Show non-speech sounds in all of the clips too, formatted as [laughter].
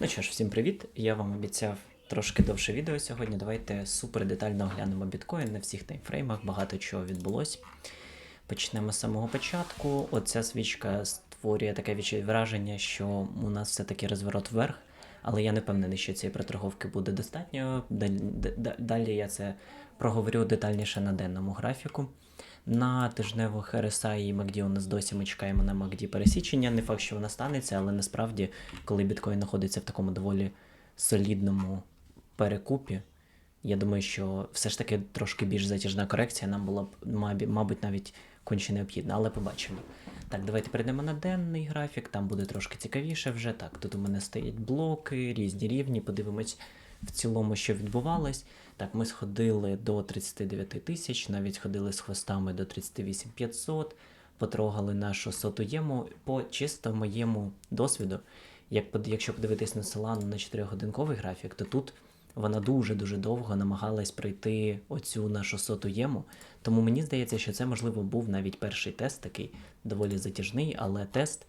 Ну що ж, всім привіт! Я вам обіцяв трошки довше відео сьогодні. Давайте супер детально оглянемо біткоін на всіх таймфреймах, багато чого відбулось. Почнемо з самого початку. Оця свічка створює таке враження, що у нас все-таки розворот вверх, але я не впевнений, що цієї проторговки буде достатньо. Далі я це проговорю детальніше на денному графіку. На тижневих RSI і MACD у нас досі ми чекаємо на MACD пересічення. Не факт, що вона станеться, але насправді, коли біткоін знаходиться в такому доволі солідному перекупі, я думаю, що все ж таки трошки більш затяжна корекція нам була б, мабуть, навіть конче необхідна, але побачимо. Так, давайте перейдемо на денний графік, там буде трошки цікавіше вже. Так, тут у мене стоять блоки, різні рівні, подивимось в цілому, що відбувалось. Так, ми сходили до 39 тисяч, навіть сходили з хвостами до 38 500, потрогали нашу соту єму. По чисто моєму досвіду, як, якщо подивитись на Solana на 4-годинковий графік, то тут вона дуже-дуже довго намагалась пройти оцю нашу соту єму. Тому мені здається, що це, можливо, був навіть перший тест такий, доволі затяжний, але тест.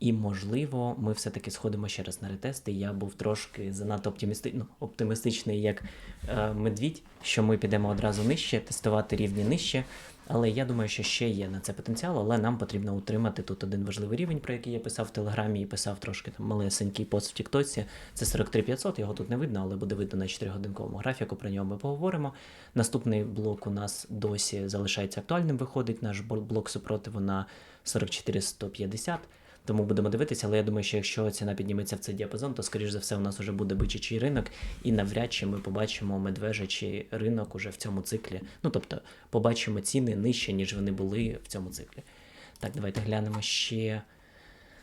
І, можливо, ми все-таки сходимо ще раз на ретести. Я був трошки занадто оптимісти... ну, оптимістичний, як е, медвідь, що ми підемо одразу нижче, тестувати рівні нижче. Але я думаю, що ще є на це потенціал, але нам потрібно утримати тут один важливий рівень, про який я писав в Телеграмі і писав трошки там малесенький пост в Тіктоці. Це 43500, його тут не видно, але буде видно на 4-годинковому графіку. Про нього ми поговоримо. Наступний блок у нас досі залишається актуальним. Виходить наш блок супротиву на 44150. Тому будемо дивитися, але я думаю, що якщо ціна підніметься в цей діапазон, то скоріш за все у нас вже буде бичачий ринок, і навряд чи ми побачимо медвежачий ринок уже в цьому циклі. Ну тобто побачимо ціни нижче, ніж вони були в цьому циклі. Так, давайте глянемо ще.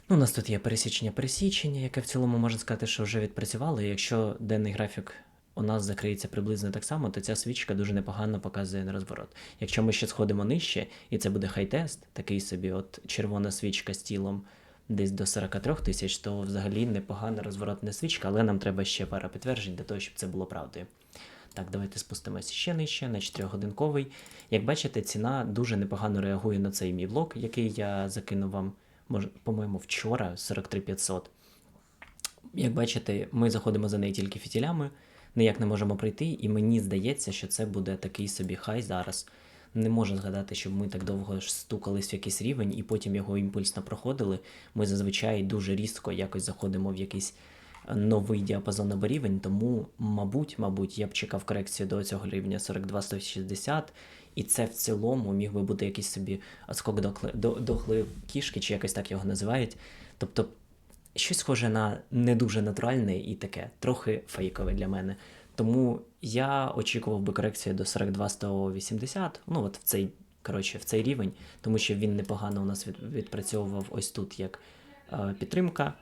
Ну, у нас тут є пересічення пересічення, яке в цілому можна сказати, що вже відпрацювало. Якщо денний графік у нас закриється приблизно так само, то ця свічка дуже непогано показує на розворот. Якщо ми ще сходимо нижче, і це буде хай-тест, такий собі, от червона свічка з тілом десь до 43 тисяч, то взагалі непогана розворотна свічка, але нам треба ще пара підтверджень для того, щоб це було правдою. Так, давайте спустимося ще нижче, на 4-годинковий. Як бачите, ціна дуже непогано реагує на цей мій блок, який я закинув вам, по-моєму, вчора 43500. Як бачите, ми заходимо за неї тільки фітілями, ніяк не можемо пройти, і мені здається, що це буде такий собі хай зараз. Не можу згадати, щоб ми так довго стукались в якийсь рівень і потім його імпульсно проходили. Ми зазвичай дуже різко якось заходимо в якийсь е, новий діапазон або рівень, тому, мабуть, мабуть, я б чекав корекцію до цього рівня 42-160, і це в цілому міг би бути якийсь собі скок дохли, до, дохли кішки, чи якось так його називають. Тобто щось схоже на не дуже натуральне і таке, трохи фейкове для мене. Тому я очікував би корекцію до 42-180, ну от в цей, коротше, в цей рівень, тому що він непогано у нас від, відпрацьовував ось тут як е, підтримка.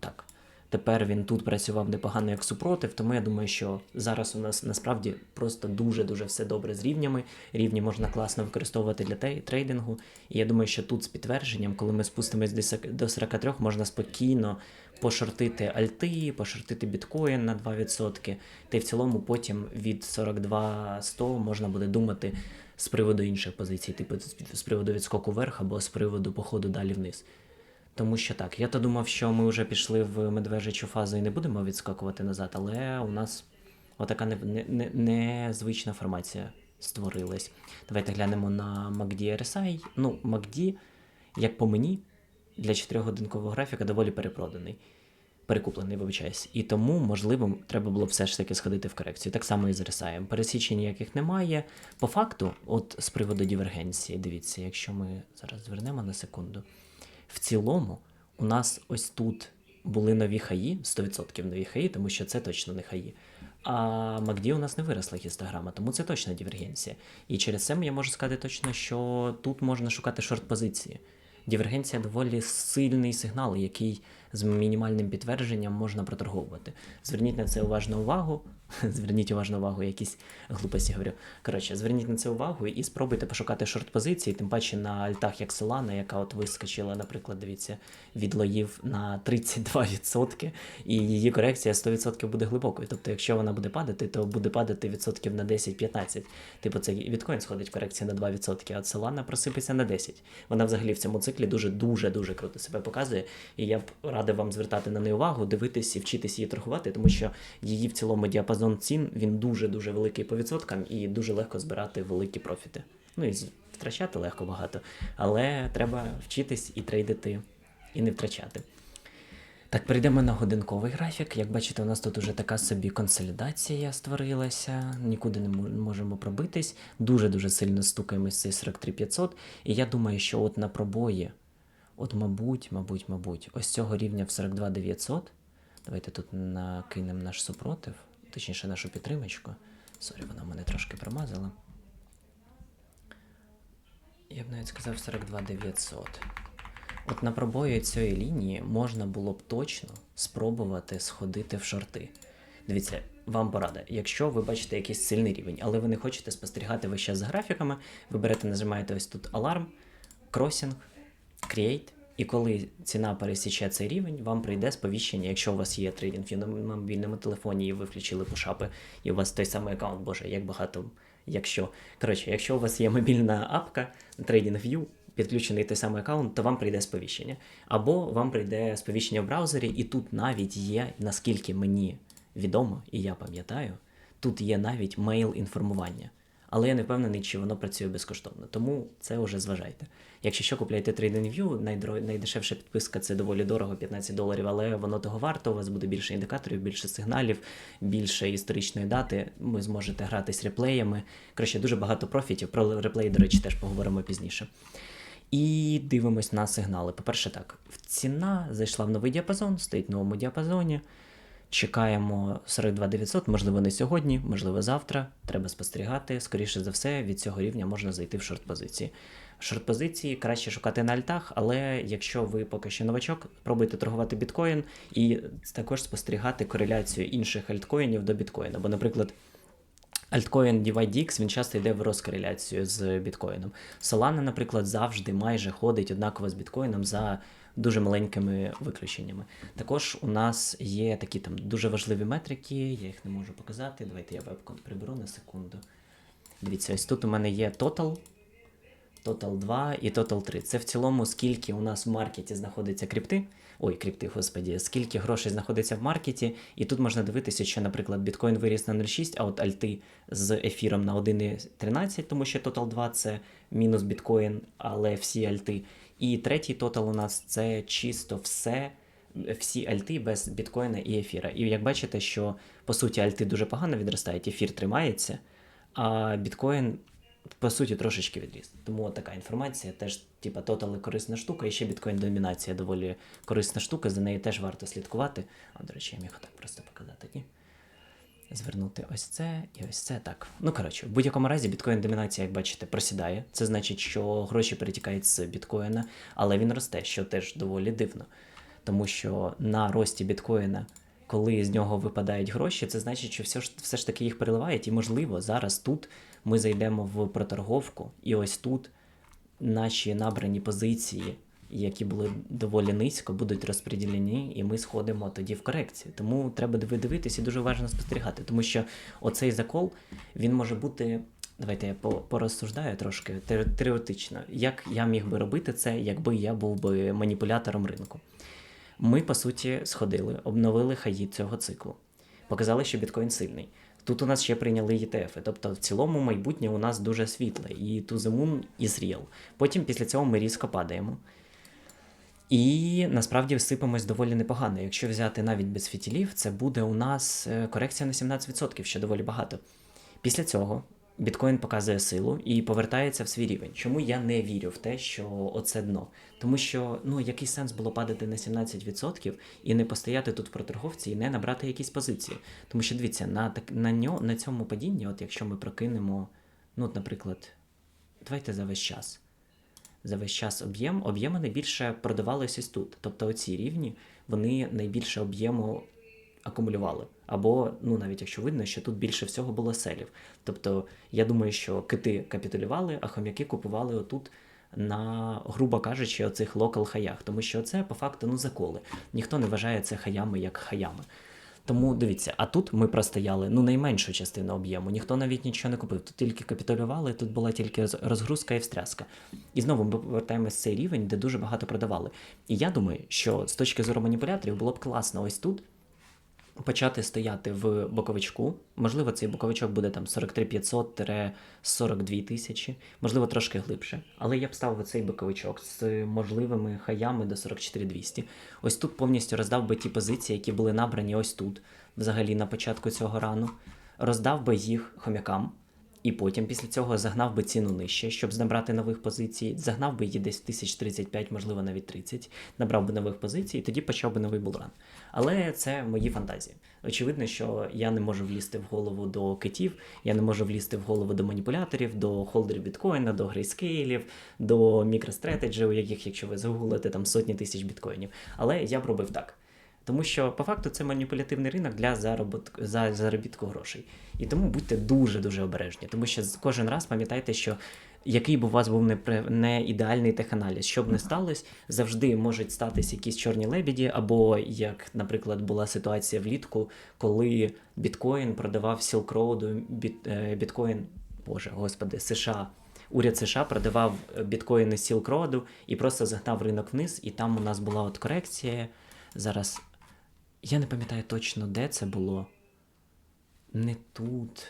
Так. Тепер він тут працював непогано як супротив, тому я думаю, що зараз у нас насправді просто дуже-дуже все добре з рівнями. Рівні можна класно використовувати для трейдингу. І я думаю, що тут з підтвердженням, коли ми спустимось до 43, можна спокійно пошортити альти, пошортити біткоін на 2%. Та й в цілому потім від 42-100 можна буде думати з приводу інших позицій, типу з- приводу відскоку вверх або з приводу походу далі вниз. Тому що так, я то думав, що ми вже пішли в медвежачу фазу і не будемо відскакувати назад, але у нас отака не- не- не- незвична формація створилась. Давайте глянемо на MACD RSI. Ну, MACD, як по мені, для 4-годинкового графіка доволі перепроданий. Перекуплений, вибачаюсь. І тому, можливо, треба було все ж таки сходити в корекцію. Так само і з RSI. Пересічень ніяких немає. По факту, от з приводу дивергенції, дивіться, якщо ми зараз звернемо на секунду. В цілому, у нас ось тут були нові хаї, 100% нові хаї, тому що це точно не хаї. А МакДі у нас не виросла гістограма, тому це точно дивергенція. І через це я можу сказати точно, що тут можна шукати шорт-позиції. Дивергенція доволі сильний сигнал, який з мінімальним підтвердженням можна проторговувати. Зверніть на це уважно увагу. [laughs] Зверніть уважно увагу, якісь глупості говорю. Коротше, зверніть на це увагу і спробуйте пошукати шорт-позиції, тим паче на альтах, як Solana, яка от вискочила, наприклад, дивіться, від лоїв на 32%, і її корекція 100% буде глибокою. Тобто, якщо вона буде падати, то буде падати відсотків на 10-15. Типу, це біткоін сходить в корекції на 2%, а Solana просипеться на 10%. Вона взагалі в цьому циклі дуже дуже дуже круто себе показує. І я б радив вам звертати на неї увагу, дивитись і вчитись її торгувати, тому що її в цілому діапазон цін він дуже-дуже великий по відсоткам і дуже легко збирати великі профіти. Ну і втрачати легко багато. Але треба вчитись і трейдити, і не втрачати. Так, перейдемо на годинковий графік. Як бачите, у нас тут уже така собі консолідація створилася, нікуди не можемо пробитись. Дуже-дуже сильно стукаємось цей 43500. І я думаю, що от на пробої, от мабуть, мабуть, мабуть, ось цього рівня в 42900. Давайте тут накинемо наш супротив, точніше нашу підтримочку. Сорі, вона мене трошки промазала. Я б навіть сказав 42900. От на пробої цієї лінії можна було б точно спробувати сходити в шорти. Дивіться, вам порада. Якщо ви бачите якийсь сильний рівень, але ви не хочете спостерігати весь час за графіками, ви берете, нажимаєте ось тут аларм, кросінг, create, і коли ціна пересіче цей рівень, вам прийде сповіщення, якщо у вас є трейдинг на мобільному телефоні, і ви включили пушапи, і у вас той самий аккаунт, боже, як багато. Якщо коротше, якщо у вас є мобільна апка TradingView, підключений той самий аккаунт, то вам прийде сповіщення. Або вам прийде сповіщення в браузері, і тут навіть є, наскільки мені відомо, і я пам'ятаю, тут є навіть мейл інформування. Але я не впевнений, чи воно працює безкоштовно. Тому це вже зважайте. Якщо що, купляйте TradingView, найдешевша підписка це доволі дорого, 15 доларів, але воно того варто. У вас буде більше індикаторів, більше сигналів, більше історичної дати. Ви зможете грати з реплеями. Коротше, дуже багато профітів. Про реплеї, до речі, теж поговоримо пізніше. І дивимось на сигнали. По-перше, так, ціна зайшла в новий діапазон, стоїть в новому діапазоні. Чекаємо 42900, можливо, не сьогодні, можливо, завтра. Треба спостерігати. Скоріше за все, від цього рівня можна зайти в шорт-позиції. Шорт-позиції краще шукати на альтах, але якщо ви поки що новачок, пробуйте торгувати біткоін і також спостерігати кореляцію інших альткоїнів до біткоїна. Бо, наприклад, Альткоін DYDX, він часто йде в розкореляцію з біткоїном. Solana, наприклад, завжди майже ходить однаково з біткоїном за дуже маленькими виключеннями. Також у нас є такі там дуже важливі метрики, я їх не можу показати. Давайте я вебкон приберу на секунду. Дивіться, ось тут у мене є Total, Total 2 і Total 3. Це в цілому, скільки у нас в маркеті знаходиться крипти. Ой, крипти, господі, скільки грошей знаходиться в маркеті, і тут можна дивитися, що, наприклад, біткоін виріс на 0,6, а от альти з ефіром на 1,13, тому що Total 2 це мінус біткоін, але всі альти. І третій тотал у нас це чисто все, всі альти без біткоїна і ефіра. І як бачите, що по суті альти дуже погано відростають, ефір тримається, а біткоін по суті трошечки відріс. Тому така інформація теж, типа, тотали корисна штука, і ще біткоін домінація доволі корисна штука, за нею теж варто слідкувати. А, до речі, я міг так просто показати, ні? Звернути ось це і ось це так. Ну коротше, в будь-якому разі біткоін домінація, як бачите, просідає. Це значить, що гроші перетікають з біткоїна, але він росте, що теж доволі дивно. Тому що на рості біткоїна, коли з нього випадають гроші, це значить, що все ж, все ж таки їх переливають. І можливо, зараз тут ми зайдемо в проторговку, і ось тут наші набрані позиції, які були доволі низько, будуть розподілені, і ми сходимо тоді в корекцію. Тому треба дивитися і дуже уважно спостерігати, тому що оцей закол він може бути. Давайте я порозсуждаю трошки теоретично, як я міг би робити це, якби я був би маніпулятором ринку. Ми, по суті, сходили, обновили хаї цього циклу, показали, що біткоін сильний. Тут у нас ще прийняли ETF, тобто в цілому майбутнє у нас дуже світле, і to the moon is. Потім після цього ми різко падаємо. І насправді всипаємось доволі непогано. Якщо взяти навіть без фітілів, це буде у нас е, корекція на 17%, що доволі багато. Після цього біткоін показує силу і повертається в свій рівень. Чому я не вірю в те, що оце дно? Тому що ну який сенс було падати на 17% і не постояти тут в проторговці і не набрати якісь позиції. Тому що дивіться, на так на ньо, на цьому падінні, от якщо ми прокинемо, ну, наприклад, давайте за весь час. За весь час об'єм, об'єми найбільше продавалися ось тут. Тобто оці рівні вони найбільше об'єму акумулювали. Або, ну навіть якщо видно, що тут більше всього було селів. Тобто, я думаю, що кити капітулювали, а хом'яки купували отут на, грубо кажучи, оцих локал хаях, тому що це по факту ну заколи. Ніхто не вважає це хаями як хаями. Тому дивіться, а тут ми простояли ну найменшу частину об'єму. Ніхто навіть нічого не купив. Тут тільки капітулювали, тут була тільки роз- розгрузка і встряска. І знову ми повертаємось в цей рівень, де дуже багато продавали. І я думаю, що з точки зору маніпуляторів було б класно ось тут почати стояти в боковичку. Можливо, цей боковичок буде там 43 500 42 тисячі, можливо, трошки глибше. Але я б ставив цей боковичок з можливими хаями до 44 200. Ось тут повністю роздав би ті позиції, які були набрані ось тут, взагалі на початку цього рану. Роздав би їх хомякам. І потім після цього загнав би ціну нижче, щоб набрати нових позицій, загнав би її десь в 1035, можливо, навіть 30, набрав би нових позицій, і тоді почав би новий булран. Але це мої фантазії. Очевидно, що я не можу влізти в голову до китів, я не можу влізти в голову до маніпуляторів, до холдерів біткоїна, до грейскейлів, до мікростратеджі, у яких, якщо ви загуглите, там сотні тисяч біткоїнів. Але я б робив так. Тому що по факту це маніпулятивний ринок для заробітку, за заробітку грошей. І тому будьте дуже-дуже обережні, тому що кожен раз пам'ятайте, що який б у вас був не, не ідеальний теханаліз, що б не сталося, завжди можуть статись якісь чорні лебіді, або як, наприклад, була ситуація влітку, коли біткоін продавав Road, біт, е, біткоін, боже, господи, США. Уряд США продавав е, біткоїни Road і просто загнав ринок вниз, і там у нас була от корекція. Зараз я не пам'ятаю точно, де це було. Не тут.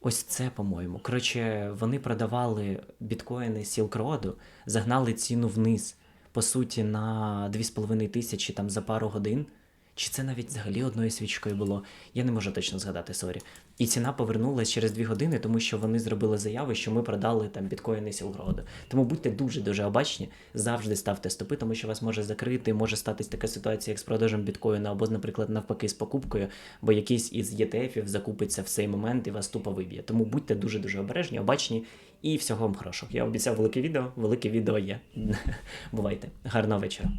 Ось це, по-моєму. Коротше, вони продавали біткоїни Silk Road, загнали ціну вниз, по суті, на 2,5 тисячі там за пару годин. Чи це навіть взагалі одною свічкою було? Я не можу точно згадати, сорі. І ціна повернулася через 2 години, тому що вони зробили заяви, що ми продали там біткоїни Сілгроду. Тому будьте дуже-дуже обачні, завжди ставте стопи, тому що вас може закрити, може статись така ситуація, як з продажем біткоїна, або, наприклад, навпаки, з покупкою, бо якийсь із ETF закупиться в цей момент і вас тупо виб'є. Тому будьте дуже-дуже обережні, обачні і всього вам хорошого. Я обіцяв велике відео, велике відео є. [laughs] Бувайте. Гарного вечора.